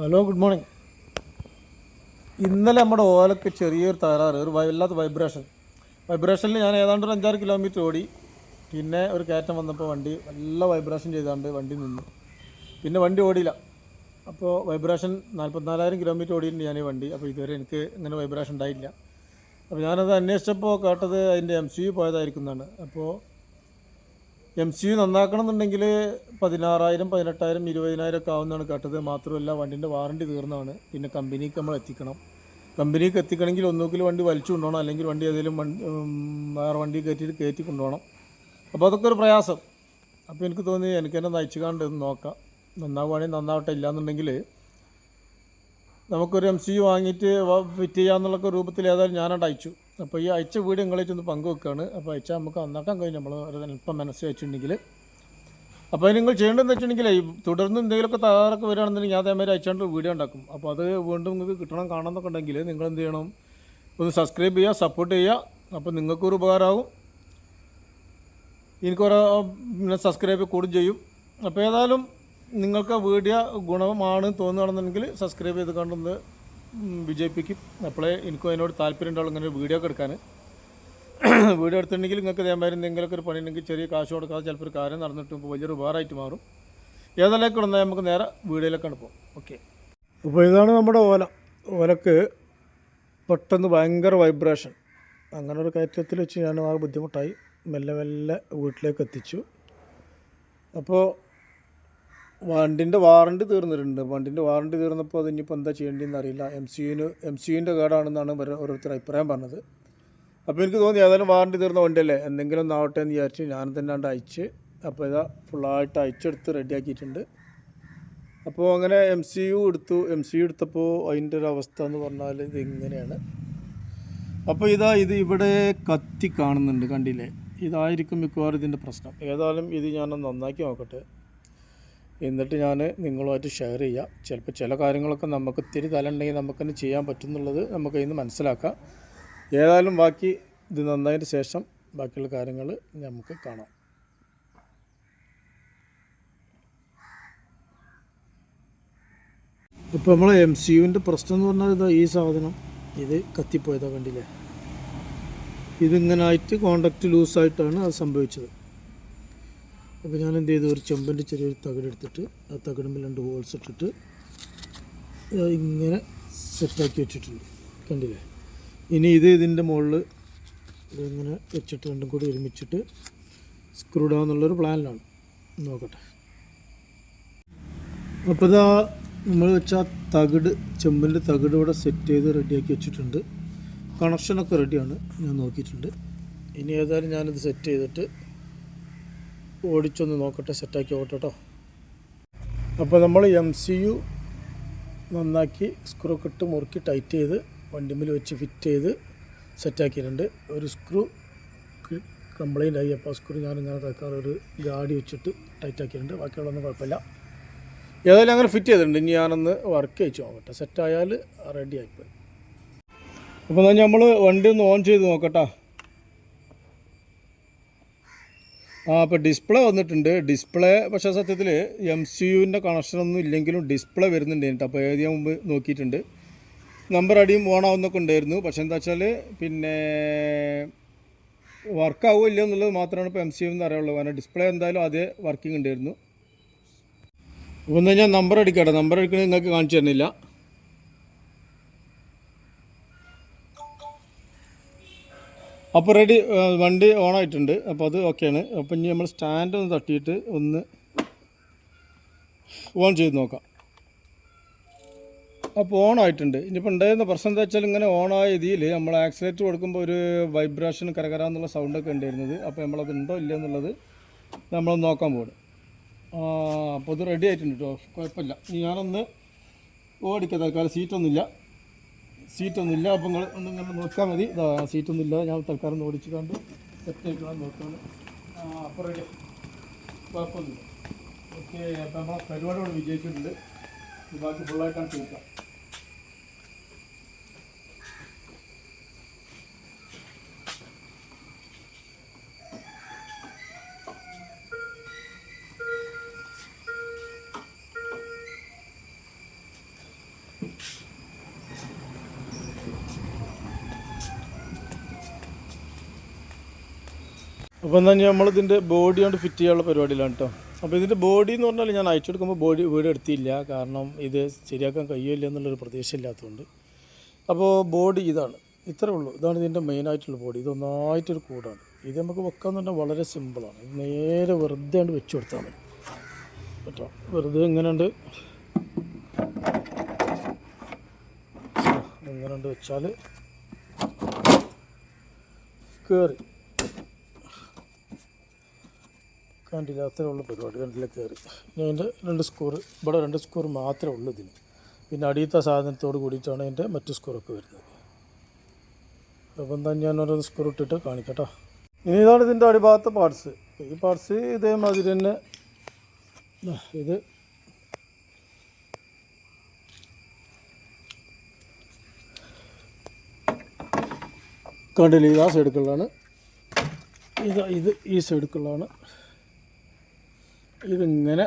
Hello good morning ഇന്നലെ നമ്മുടെ ഓലക്ക് ചെറിയൊരു തകരാറ് ഒരു വല്ലാത്ത വൈബ്രേഷൻ വൈബ്രേഷനിൽ ഞാൻ ഏതാണ്ട് ഒരു അഞ്ചാറ് കിലോമീറ്റർ ഓടി. പിന്നെ ഒരു കയറ്റം വന്നപ്പോൾ വണ്ടി നല്ല വൈബ്രേഷൻ ചെയ്താണ്ട് വണ്ടി നിന്നു. പിന്നെ വണ്ടി ഓടിയില്ല. അപ്പോൾ വൈബ്രേഷൻ നാൽപ്പത്തിനാലായിരം കിലോമീറ്റർ ഓടിയിട്ടുണ്ട് ഞാൻ ഈ വണ്ടി. അപ്പോൾ ഇതുവരെ എനിക്ക് ഇങ്ങനെ വൈബ്രേഷൻ ഉണ്ടായില്ല അപ്പോൾ ഞാനത് അന്വേഷിച്ചപ്പോൾ കേട്ടത് അതിന്റെ എം സി യു പോയതായിരിക്കുന്നതാണ്. അപ്പോൾ എം സി യു നന്നാക്കണം എന്നുണ്ടെങ്കിൽ പതിനാറായിരം പതിനെട്ടായിരം ഇരുപതിനായിരം ഒക്കെ ആവുന്നതാണ് കേട്ടത്. മാത്രമല്ല വണ്ടിന്റെ വാറണ്ടി തീർന്നതാണ്. പിന്നെ കമ്പനിക്ക് നമ്മൾ എത്തിക്കണം. കമ്പനിക്ക് എത്തിക്കണമെങ്കിൽ ഒന്നുകിൽ വണ്ടി വലിച്ചു കൊണ്ടുപോകണം അല്ലെങ്കിൽ വണ്ടി ഏതെങ്കിലും വണ്ടി വേറെ വണ്ടി കയറ്റിയിട്ട് കയറ്റി കൊണ്ടുപോകണം. അപ്പോൾ അതൊക്കെ ഒരു പ്രയാസം. അപ്പോൾ എനിക്ക് തോന്നി എനിക്ക് തന്നെ നയിച്ചു കാണ്ട് നോക്കാം. നന്നാവുകയാണെങ്കിൽ നന്നാവട്ടെ. ഇല്ലാന്നുണ്ടെങ്കിൽ നമുക്കൊരു എം സി യു വാങ്ങിയിട്ട് ഫിറ്റ് ചെയ്യാമെന്നുള്ള രൂപത്തിൽ ഏതായാലും ഞാനവിടെ അയച്ചു. അപ്പോൾ ഈ അയച്ച വീട് നിങ്ങളായിട്ട് ഒന്ന് പങ്കുവെക്കുകയാണ് അപ്പോൾ അയച്ചാൽ നമുക്ക് നന്നാക്കാൻ കഴിഞ്ഞു നമ്മൾ ഒരു അല്പം മനസ്സ് വെച്ചിട്ടുണ്ടെങ്കിൽ അപ്പോൾ നിങ്ങൾ ചെയ്യേണ്ടതെന്ന് വെച്ചിട്ടുണ്ടെങ്കിൽ തുടർന്ന് എന്തെങ്കിലുമൊക്കെ തകരാറൊക്കെ വരികയാണെന്നുണ്ടെങ്കിൽ ഞാൻ അതേമാതിരി അയച്ചുകൊണ്ട് വീഡിയോ ഉണ്ടാക്കും. അപ്പോൾ അത് വീണ്ടും നിങ്ങൾക്ക് കിട്ടണം കാണണമെന്നൊക്കെ ഉണ്ടെങ്കിൽ നിങ്ങൾ എന്ത് ചെയ്യണം? ഒന്ന് സബ്സ്ക്രൈബ് ചെയ്യുക സപ്പോർട്ട് ചെയ്യുക. അപ്പോൾ നിങ്ങൾക്കൊരു ഉപകാരമാകും എനിക്കൊരാ പിന്നെ സബ്സ്ക്രൈബ് കൂടും ചെയ്യും. അപ്പോൾ ഏതായാലും നിങ്ങൾക്ക് വീഡിയോ ഗുണമാണ് തോന്നുകയാണെന്നുണ്ടെങ്കിൽ സബ്സ്ക്രൈബ് ചെയ്ത് കണ്ടൊന്ന് ഉം, വിജയിപ്പിക്കും. അപ്പോഴേ എനിക്കും അതിനോട് താല്പര്യം ഉണ്ടാവും ഇങ്ങനെ ഒരു വീഡിയോ ഒക്കെ എടുക്കാൻ. വീഡിയോ എടുത്തിട്ടുണ്ടെങ്കിൽ നിങ്ങൾക്ക് ഇതേമാതിരി എന്തെങ്കിലുമൊക്കെ ഒരു പണിയുണ്ടെങ്കിൽ ചെറിയ കാശ് കൊടുക്കാതെ ചിലപ്പോൾ ഒരു കാര്യം നടന്നിട്ട് ഇപ്പോൾ വലിയൊരു ഉപകാരമായിട്ട് മാറും. ഏതെല്ലാം കിടന്നാൽ നമുക്ക് നേരെ വീഡിയോയിലേക്കാണ് പോകും. ഓക്കെ. അപ്പോൾ ഇതാണ് നമ്മുടെ ഓല. ഓലക്ക് പെട്ടെന്ന് ഭയങ്കര വൈബ്രേഷൻ. അങ്ങനെ ഒരു കയറ്റത്തിൽ വെച്ച് ഞാൻ ആ ബുദ്ധിമുട്ടായി. മെല്ലെ മെല്ലെ വീട്ടിലേക്ക് എത്തിച്ചു. അപ്പോൾ വണ്ടിന്റെ വാറണ്ടി തീർന്നിട്ടുണ്ട്. വണ്ടിന്റെ വാറണ്ടി തീർന്നപ്പോൾ അത് ഇനിയിപ്പോൾ എന്താ ചെയ്യേണ്ടതെന്ന് അറിയില്ല. എം സി യുന് എം സി യുന്റെ കേടാണെന്നാണ് ഓരോരുത്തർ അഭിപ്രായം പറഞ്ഞത്. അപ്പോൾ എനിക്ക് തോന്നി ഏതായാലും വാറണ്ടി തീർന്ന വണ്ടിയല്ലേ? എന്തെങ്കിലും ഒന്ന് ആവട്ടെ എന്ന് വിചാരിച്ച് ഞാൻ തന്നെ കണ്ട് അയച്ച് അപ്പോൾ ഇതാ ഫുള്ളായിട്ട് അയച്ചെടുത്ത് റെഡിയാക്കിയിട്ടുണ്ട് അപ്പോൾ അങ്ങനെ എം സി യു എടുത്തു. എം സി യു എടുത്തപ്പോൾ അതിന്റെ ഒരു അവസ്ഥ എന്ന് പറഞ്ഞാൽ ഇത് ഇങ്ങനെയാണ്. അപ്പോൾ ഇതാ ഇത് ഇവിടെ കത്തി കാണുന്നുണ്ട് കണ്ടില്ലേ? ഇതായിരിക്കും മിക്കവാറും ഇതിന്റെ പ്രശ്നം. ഏതായാലും ഇത് ഞാനൊന്ന് നന്നാക്കി നോക്കട്ടെ. എന്നിട്ട് ഞാൻ നിങ്ങളുമായിട്ട് ഷെയർ ചെയ്യാം. ചിലപ്പോൾ ചില കാര്യങ്ങളൊക്കെ നമുക്ക് ഇത്തിരി തല ഉണ്ടെങ്കിൽ നമുക്ക് തന്നെ ചെയ്യാൻ പറ്റുന്നുള്ളത് നമുക്ക് ഇന്ന് മനസ്സിലാക്കാം. ഏതായാലും ബാക്കി ഇത് നന്നായതിന് ശേഷം ബാക്കിയുള്ള കാര്യങ്ങൾ നമുക്ക് കാണാം. ഇപ്പോൾ നമ്മൾ എം സി യുവിന്റെ പ്രശ്നം എന്ന് പറഞ്ഞാൽ ഇതാ ഈ സാധനം. ഇത് കത്തിപ്പോയതാ കണ്ടില്ലേ? ഇതിങ്ങനെ ആയിട്ട് കോണ്ടാക്റ്റ് ലൂസായിട്ടാണ് അത് സംഭവിച്ചത്. അപ്പോൾ ഞാൻ എന്ത് ചെയ്തു? ഒരു ചെമ്പിന്റെ ചെറിയൊരു തകിടെടുത്തിട്ട് ആ തകിടുമ്പിൽ രണ്ട് ഹോൾസ് ഇട്ടിട്ട് ഇങ്ങനെ സെറ്റാക്കി വെച്ചിട്ടുണ്ട്. കണ്ടില്ലേ? ഇനി ഇത് ഇതിന്റെ മുകളിൽ ഇതിങ്ങനെ വെച്ചിട്ട് രണ്ടും കൂടി ഒരുമിച്ചിട്ട് സ്ക്രൂ എന്നുള്ളൊരു പ്ലാനിലാണ്. നോക്കട്ടെ. അപ്പോൾ ഇതാ നമ്മൾ വെച്ച ആ തകിട് ചെമ്പിന്റെ തകിട് ഇവിടെ സെറ്റ് ചെയ്ത് റെഡിയാക്കി വെച്ചിട്ടുണ്ട്. കണക്ഷനൊക്കെ റെഡിയാണ് ഞാൻ നോക്കിയിട്ടുണ്ട്. ഇനി ഏതായാലും ഞാനിത് സെറ്റ് ചെയ്തിട്ട് ഓടിച്ചൊന്ന് നോക്കട്ടെ സെറ്റാക്കി കേട്ടോ അപ്പോൾ നമ്മൾ എം സി യു നന്നാക്കി സ്ക്രൂ കിട്ട് മുറുക്കി ടൈറ്റ് ചെയ്ത് വണ്ടിമിൽ വെച്ച് ഫിറ്റ് ചെയ്ത് സെറ്റാക്കിയിട്ടുണ്ട്. ഒരു സ്ക്രൂ കംപ്ലൈന്റ് ആയി. അപ്പോൾ സ്ക്രൂ ഞാനിങ്ങനെ തൽക്കാലം ഒരു ഗാഡി വെച്ചിട്ട് ടൈറ്റ് ആക്കിയിട്ടുണ്ട്. ബാക്കിയുള്ളതൊന്നും കുഴപ്പമില്ല. ഏതായാലും അങ്ങനെ ഫിറ്റ് ചെയ്തിട്ടുണ്ട്. ഇനി ഞാനൊന്ന് വർക്ക് ചെയ്ച്ച് നോക്കട്ടെ. സെറ്റായാൽ റെഡി ആയിപ്പോയി. അപ്പോൾ നമ്മൾ വണ്ടി ഒന്ന് ഓൺ ചെയ്ത് നോക്കട്ടാ. ആ അപ്പോൾ ഡിസ്പ്ലേ വന്നിട്ടുണ്ട്. ഡിസ്പ്ലേ പക്ഷേ സത്യത്തിൽ എം സി യുവിന്റെ കണക്ഷനൊന്നും ഇല്ലെങ്കിലും ഡിസ്പ്ലേ വരുന്നുണ്ട് കേട്ടോ. അപ്പോൾ ഏത് ഞാൻ മുമ്പ് നോക്കിയിട്ടുണ്ട്. നമ്പർ അടിയും ഓണാവുന്നൊക്കെ ഉണ്ടായിരുന്നു. പക്ഷേ എന്താ വെച്ചാൽ പിന്നെ വർക്കാവോ ഇല്ലയോ എന്നുള്ളത് മാത്രമാണ് ഇപ്പോൾ എം സി യു എന്ന് അറിയുള്ളൂ കാരണം ഡിസ്പ്ലേ എന്തായാലും അതേ വർക്കിംഗ് ഉണ്ടായിരുന്നു. ഒന്ന് ഞാൻ നമ്പർ അടിക്കട്ടെ. നമ്പർ അടിക്കണത് നിങ്ങൾക്ക് കാണിച്ചു തരുന്നില്ല. അപ്പോൾ റെഡി വണ്ടി ഓൺ ആയിട്ടുണ്ട്. അപ്പോൾ അത് ഓക്കെയാണ് അപ്പോൾ ഇനി നമ്മൾ സ്റ്റാൻഡ് ഒന്ന് തട്ടിയിട്ട് ഒന്ന് ഓൺ ചെയ്ത് നോക്കാം. അപ്പോൾ ഓൺ ആയിട്ടുണ്ട്. ഇനിയിപ്പോൾ ഉണ്ടായിരുന്ന പ്രശ്നം എന്താ വെച്ചാൽ ഇങ്ങനെ ഓൺ ആയ ഇതിൽ നമ്മൾ ആക്സിലേറ്റർ കൊടുക്കുമ്പോൾ ഒരു വൈബ്രേഷൻ കരകര എന്നുള്ള സൗണ്ടൊക്കെ ഉണ്ടായിരുന്നത്. അപ്പോൾ നമ്മളത് ഉണ്ടോ ഇല്ല എന്നുള്ളത് നമ്മൾ നോക്കാൻ പോകും അപ്പോൾ ഇത് റെഡി ആയിട്ടുണ്ട് കേട്ടോ കുഴപ്പമില്ല. ഇനി ഞാനൊന്ന് ഓടിക്കാം. തൽക്കാലം സീറ്റൊന്നുമില്ല സീറ്റൊന്നുമില്ല. അപ്പം നിങ്ങൾ ഒന്ന് ഇങ്ങനെ നോക്കിയാൽ മതി. ഇതാ സീറ്റൊന്നുമില്ല. ഞാൻ തൽക്കാലം ഓടിച്ച് കണ്ട് സെറ്റ് ആയിക്കണം നോക്കുകയാണ് അപ്പുറം കുഴപ്പമൊന്നുമില്ല. ഓക്കെ അപ്പം നമ്മളെ പരിപാടി ഇവിടെ വിജയിച്ചിട്ടുണ്ട്. ബാക്കി ഫുള്ളായിട്ടാണ് ചോദിക്കാം അപ്പോൾ എന്നാൽ നമ്മളിതിന്റെ ബോഡി കൊണ്ട് ഫിറ്റ് ചെയ്യാനുള്ള പരിപാടിയിലാണ് കേട്ടോ അപ്പോൾ ഇതിന്റെ ബോഡി എന്ന് പറഞ്ഞാൽ ഞാൻ അയച്ചെടുക്കുമ്പോൾ ബോഡി വീട് എടുത്തില്ല. കാരണം ഇത് ശരിയാക്കാൻ കഴിയില്ല എന്നുള്ളൊരു പ്രതീക്ഷ ഇല്ലാത്തതുകൊണ്ട്. അപ്പോൾ ബോഡി ഇതാണ്. ഇത്രേ ഉള്ളൂ. ഇതാണ് ഇതിന്റെ മെയിനായിട്ടുള്ള ബോഡി ഇതൊന്നായിട്ടൊരു കൂടാണ്. ഇത് നമുക്ക് പറഞ്ഞാൽ വളരെ സിമ്പിളാണ് ഇത് നേരെ വെറുതെ കൊണ്ട് വെച്ച് കൊടുത്താൽ മതി. കേട്ടോ? വെറുതെ ഇങ്ങനെയുണ്ട് ഇങ്ങനെയുണ്ട് വെച്ചാൽ കയറി കണ്ടില്ല ഉള്ള പരിപാടി കണ്ടില്ല കയറി. ഇനി അതിന്റെ രണ്ട് സ്കോർ ഇവിടെ രണ്ട് സ്കോർ മാത്രമേ ഉള്ളൂ ഇതിന്. പിന്നെ അടിയത്തെ സാധനത്തോട് കൂടിയിട്ടാണ് അതിന്റെ മറ്റു സ്കോറൊക്കെ വരുന്നത്. അപ്പോൾ എന്താ ഞാൻ ഓരോ സ്കോർ ഇട്ടിട്ട് കാണിക്കട്ടോ ഇനി ഇതാണ് ഇതിന്റെ അടിഭാഗത്തെ പാർട്സ് ഈ പാർട്സ് ഇതേമാതിരി തന്നെ. ഇത്. കണ്ടില്ല ഇത് ആ സൈഡിക്കുള്ളതാണ് ഇത് ഇത് ഈ സൈഡിക്കുള്ളതാണ് ഇതിങ്ങനെ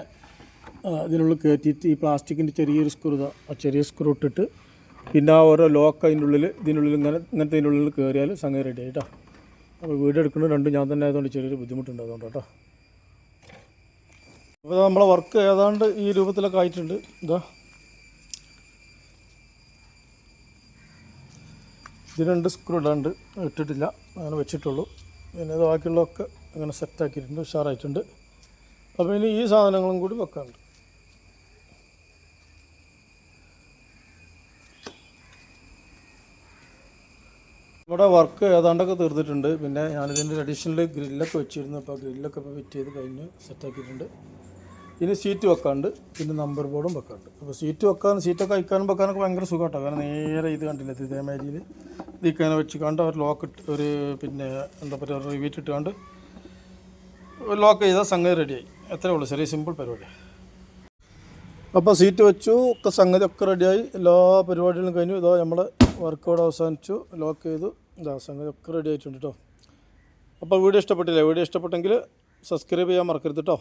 ഇതിനുള്ളിൽ കയറ്റിയിട്ട് ഈ പ്ലാസ്റ്റിക്കിന്റെ ചെറിയൊരു സ്ക്രൂ ആ ചെറിയ സ്ക്രൂ ഇട്ടിട്ട് പിന്നെ ആ ഓരോ ലോക്ക് അതിന്റെ ഉള്ളിൽ ഇതിനുള്ളിൽ ഇങ്ങനെ ഇങ്ങനത്തെ ഇതിന്റെ ഉള്ളിൽ കയറിയാൽ സംഗതി റെഡി ആയിട്ടോ അപ്പോൾ വീട് എടുക്കുന്നത് രണ്ടും ഞാൻ തന്നെ ആയതുകൊണ്ട് ചെറിയൊരു ബുദ്ധിമുട്ടുണ്ട് അതുകൊണ്ട് കേട്ടോ അപ്പോൾ നമ്മളെ വർക്ക് ഏതാണ്ട് ഈ രൂപത്തിലൊക്കെ ആയിട്ടുണ്ട്. ഇതാ. ഇതിനുണ്ട് സ്ക്രൂ ഇടാണ്ട് ഇട്ടിട്ടില്ല. അങ്ങനെ വെച്ചിട്ടുള്ളൂ. പിന്നെ ബാക്കിയുള്ളതൊക്കെ അങ്ങനെ സെറ്റാക്കിയിട്ടുണ്ട് ഉഷാറായിട്ടുണ്ട്. അപ്പോൾ ഇനി ഈ സാധനങ്ങളും കൂടി വെക്കാനുണ്ട് നമ്മുടെ വർക്ക് ഏതാണ്ടൊക്കെ തീർത്തിട്ടുണ്ട് പിന്നെ ഞാനിതിന്റെ അഡീഷണൽ ഗ്രില്ലൊക്കെ വെച്ചിരുന്നു. അപ്പോൾ ഗ്രില്ലൊക്കെ ഇപ്പോൾ ഫിറ്റ് ചെയ്ത് കഴിഞ്ഞ് സെറ്റാക്കിയിട്ടുണ്ട് ഇനി സീറ്റ് വെക്കാണ്ട്. പിന്നെ നമ്പർ ബോർഡും വെക്കാണ്ട്. അപ്പോൾ സീറ്റ് വെക്കാൻ സീറ്റൊക്കെ അയക്കാനും വെക്കാനൊക്കെ ഭയങ്കര സുഖമാട്ടോ കാരണം നേരെ ഇത് കണ്ടില്ല ഇത് ഇതേമാതിരിയിൽ ഇതിങ്ങനെ വെച്ച് കണ്ട് അവർ ലോക്ക് ഇട്ട് ഒരു പിന്നെ എന്താ പറയുക റിവീറ്റ് ഇട്ടുകൊണ്ട് ലോക്ക് ചെയ്താൽ സംഗതി റെഡിയായി എത്രയേ ഉള്ളൂ. ചെറിയ സിമ്പിൾ പരിപാടി. അപ്പോൾ സീറ്റ് വെച്ചു. ഒക്കെ സംഗതി ഒക്കെ റെഡിയായി എല്ലാ പരിപാടികളും കഴിഞ്ഞു. ഇതോ നമ്മൾ വർക്ക് ഇവിടെ അവസാനിച്ചു. ലോക്ക് ചെയ്തു. ഇതാ സംഗതി ഒക്കെ റെഡി ആയിട്ടുണ്ട് കേട്ടോ അപ്പോൾ വീഡിയോ ഇഷ്ടപ്പെട്ടില്ലേ? വീഡിയോ ഇഷ്ടപ്പെട്ടെങ്കിൽ സബ്സ്ക്രൈബ് ചെയ്യാൻ മറക്കരുത് കേട്ടോ